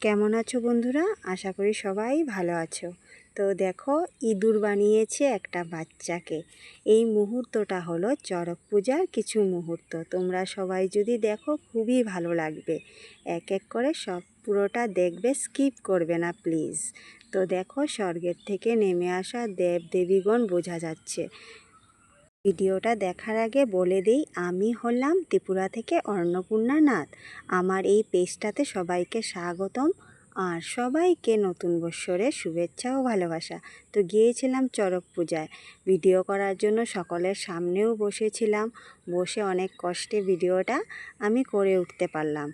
কেমন আছো বন্ধুরা? আশা করি সবাই ভালো আছো। তো দেখো, ইঁদুর বানিয়েছে একটা বাচ্চাকে। এই মুহূর্তটা হলো চড়ক পূজার কিছু মুহূর্ত। তোমরা সবাই যদি দেখো, খুবই ভালো লাগবে। এক এক করে সব পুরোটা দেখবে, স্কিপ করবে না, প্লিজ। তো দেখো, স্বর্গের থেকে নেমে আসা দেব দেবীগণ বোঝা যাচ্ছে। ভিডিওটা দেখার আগে বলে দিই, আমি হলাম ত্রিপুরা থেকে অন্নপূর্ণা নাথ। আমার এই পেজটাতে সবাইকে স্বাগতম আর সবাইকে নতুন বৎসরের শুভেচ্ছা ও ভালোবাসা। তো গিয়েছিলাম চড়ক পূজায়। ভিডিও করার জন্য সকলের সামনেও বসেছিলাম। বসে অনেক কষ্টে ভিডিওটা আমি করে উঠতে পারলাম।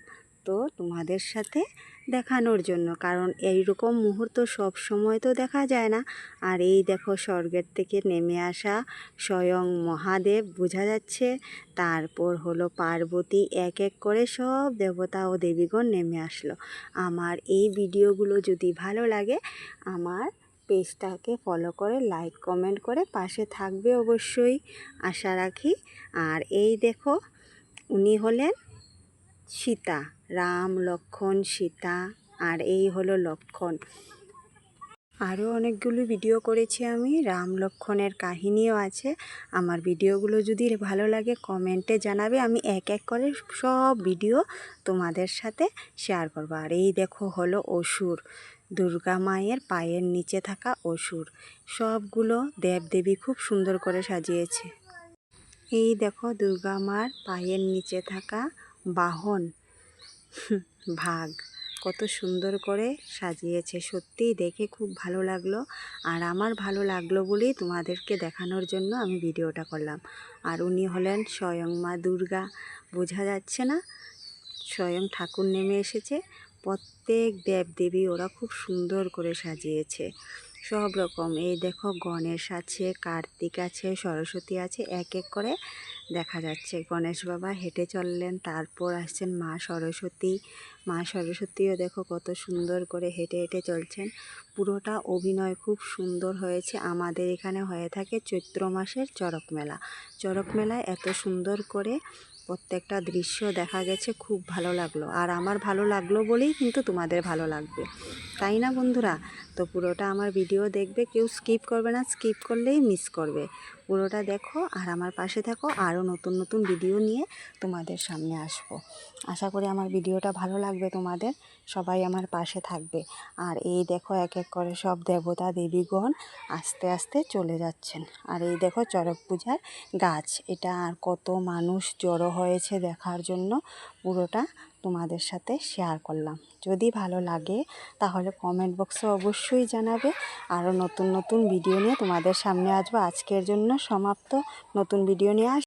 তো তোমাদের সাথে দেখানোর জন্য। কারণ এইরকম মুহূর্ত সব সময় তো দেখা যায় না। আর এই দেখো স্বর্গের থেকে নেমে আসা স্বয়ং মহাদেব বোঝা যাচ্ছে, তারপর হলো পার্বতী এক এক করে সব দেবতা ও দেবীগণ নেমে আসলো। আমার এই ভিডিওগুলো যদি ভালো লাগে, আমার পেজটাকে ফলো করে লাইক কমেন্ট করে পাশে থাকবে অবশ্যই। আশা রাখি। আর এই দেখো, উনি হলেন সীতা, রাম, লক্ষণ, সীতা, আর এই হলো লক্ষণ। আরও অনেকগুলো ভিডিও করেছি আমি, রাম লক্ষণের কাহিনীও আছে। আমার ভিডিওগুলো যদি ভালো লাগে কমেন্টে জানাবে। আমি এক এক করে সব ভিডিও তোমাদের সাথে শেয়ার করব। আর এই দেখো হলো অসুর, দুর্গা মায়ের পায়ের নিচে থাকা অসুর। সবগুলো দেবদেবী খুব সুন্দর করে সাজিয়েছে। এই দেখো দুর্গা মার পায়ের নিচে থাকা বাহন। ভাগ। কত সুন্দর করে সাজিয়েছে। সত্যিই দেখে খুব ভালো লাগল। আর আমার ভালো লাগল বলেই তোমাদেরকে দেখানোর জন্য আমি ভিডিওটা করলাম। আর উনি হলেন স্বয়ং মা দুর্গা। বোঝা যাচ্ছে না? স্বয়ং ঠাকুর নেমে এসেছে। প্রত্যেক দেবদেবী ওরা খুব সুন্দর করে সাজিয়েছে। সব রকম। এই দেখো গণেশ আছে, কার্তিক আছে, সরস্বতী আছে, এক এক করে দেখা যাচ্ছে। গণেশ বাবা হেঁটে চললেন, তারপর আসছেন মা সরস্বতী। মা সরস্বতীও দেখো কত সুন্দর করে হেঁটে হেঁটে চলছেন। পুরোটা অভিনয় খুব সুন্দর হয়েছে। আমাদের এখানে হয়ে থাকে চৈত্র মাসের চড়ক মেলা। চড়ক মেলায় এত সুন্দর করে প্রত্যেকটা দৃশ্য দেখা গেছে, খুব ভালো লাগল। আর আমার ভালো লাগল বলেই কিন্তু তোমাদের ভালো লাগবে। তাই না বন্ধুরা? তো পুরোটা আমার ভিডিও দেখবে, কেউ স্কিপ করবে না, স্কিপ করলেই মিস করবে। পুরোটা দেখো আর আমার পাশে থাকো আরও নতুন নতুন ভিডিও নিয়ে তোমাদের সামনে আসব। আশা করি আমার ভিডিওটা ভালো লাগবে তোমাদের, সবাই আমার পাশে থাকবে। আর এই দেখো এক এক করে সব দেবতা দেবীগণ আস্তে আস্তে চলে যাচ্ছেন। আর এই দেখো চড়ক পূজার গাছ, এটা আর কত মানুষ জড়ো হয়েছে দেখার জন্য পুরোটা তোমাদের সাথে শেয়ার করলাম। যদি ভালো লাগে, তাহলে কমেন্ট বক্সে অবশ্যই জানাবে। আরও নতুন নতুন ভিডিও নিয়ে তোমাদের সামনে আসব। আজকের জন্য সমাপ্ত। নতুন ভিডিও নিয়ে আস